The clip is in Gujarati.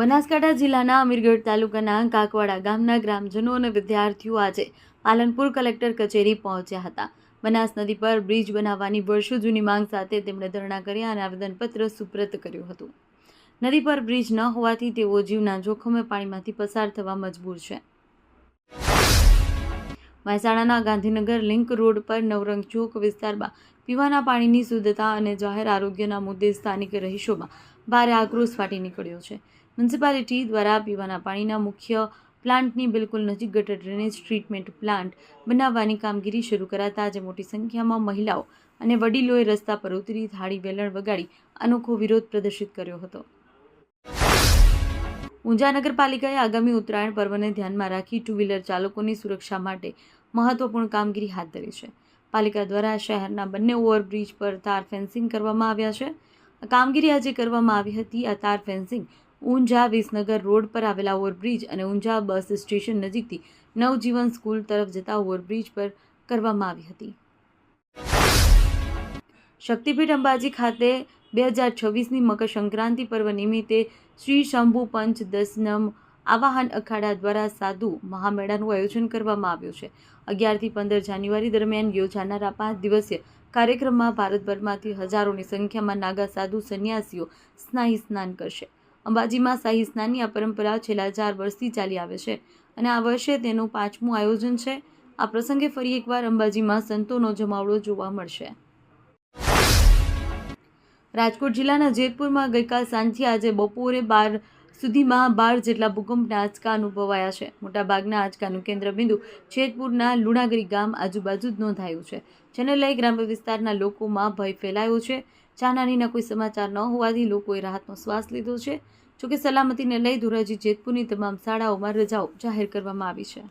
બનાસકાંઠા જિલ્લાના અમીરગઢ તાલુકાના કાકવાડા ગામના ગ્રામજનો અને વિદ્યાર્થીઓ આજે પાલનપુર કલેક્ટર કચેરી પહોંચ્યા હતા. બનાસ નદી પર બ્રિજ બનાવવાની વર્ષો જૂની માંગ સાથે તેમણે ધરણા કર્યા અને આવેદનપત્ર સુપ્રત કર્યું હતું. નદી પર બ્રિજ ન હોવાથી તેઓ જીવના જોખમે પાણીમાંથી પસાર થવા મજબૂર છે. મહેસાણાના ગાંધીનગર લિંક રોડ પર નવરંગ ચોક વિસ્તારમાં પીવાના પાણીની શુદ્ધતા અને જાહેર આરોગ્યના મુદ્દે સ્થાનિક રહીશોમાં ભારે આક્રોશ ફાટી નીકળ્યો છે. મ્યુનિસિપાલિટી દ્વારા પીવાના પાણીના મુખ્ય પ્લાન્ટની બિલકુલ નજીક ગટર ડ્રેનેજ ટ્રીટમેન્ટ પ્લાન્ટ બનાવવાની કામગીરી શરૂ કરાતા આજે મોટી સંખ્યામાં મહિલાઓ અને વડીલોએ રસ્તા પર ઉતરી થાળી વેલણ વગાડી અનોખો વિરોધ પ્રદર્શિત કર્યો હતો. ઊંઝા નગરપાલિકાએ આગામી ઉત્તરાયણ પર્વને ધ્યાનમાં રાખી ટુ વ્હીલર ચાલકોની સુરક્ષા માટે મહત્વપૂર્ણ કામગીરી હાથ ધરી છે. પાલિકા દ્વારા શહેરના બંને ઓવરબ્રિજ પર તાર ફેન્સિંગ કરવામાં આવ્યા છે. આ કામગીરી આજે કરવામાં આવી હતી. આ તાર ફેન્સિંગ ઊંઝા વિસનગર રોડ પર આવેલા ઓવરબ્રિજ અને ઊંઝા બસ સ્ટેશન નજીકથી નવજીવન સ્કૂલ તરફ જતા ઓવરબ્રિજ પર કરવામાં આવી હતી. શક્તિપીઠ અંબાજી ખાતે બે હજાર છવ્વીસની મકર સંક્રાંતિ પર્વ નિમિત્તે શ્રી શંભુ પંચ દસનમ આવાહન અખાડા દ્વારા સાધુ મહામેળાનું આયોજન કરવામાં આવ્યું છે. અગિયારથી પંદર જાન્યુઆરી દરમિયાન યોજાનારા પાંચ દિવસીય કાર્યક્રમમાં ભારતભરમાંથી હજારોની સંખ્યામાં નાગા સાધુ સંન્યાસીઓ સ્નાહી સ્નાન કરશે. અંબાજીમાં શાહી સ્નાનની આ પરંપરા છેલ્લા ચાર વર્ષથી ચાલી આવે છે અને આ વર્ષે તેનું પાંચમું આયોજન છે. આ પ્રસંગે ફરી એકવાર અંબાજીમાં સંતોનો જમાવડો જોવા મળશે. રાજકોટ જિલ્લાના જેતપુરમાં ગઈકાલ સાંજથી આજે બપોરે બાર સુધીમાં બાર જેટલા ભૂકંપના આંચકા અનુભવાયા છે. મોટાભાગના આંચકાનું કેન્દ્રબિંદુ છેતપુરના લુણાગરી ગામ આજુબાજુ જ નોંધાયું છે. જેને લઈ ગ્રામ્ય વિસ્તારના લોકોમાં ભય ફેલાયો છે. જાનહાનીના કોઈ સમાચાર ન હોવાથી લોકોએ રાહતનો શ્વાસ લીધો છે. જોકે સલામતીને લઈ ધોરાજી જેતપુરની તમામ શાળાઓમાં રજાઓ જાહેર કરવામાં આવી છે.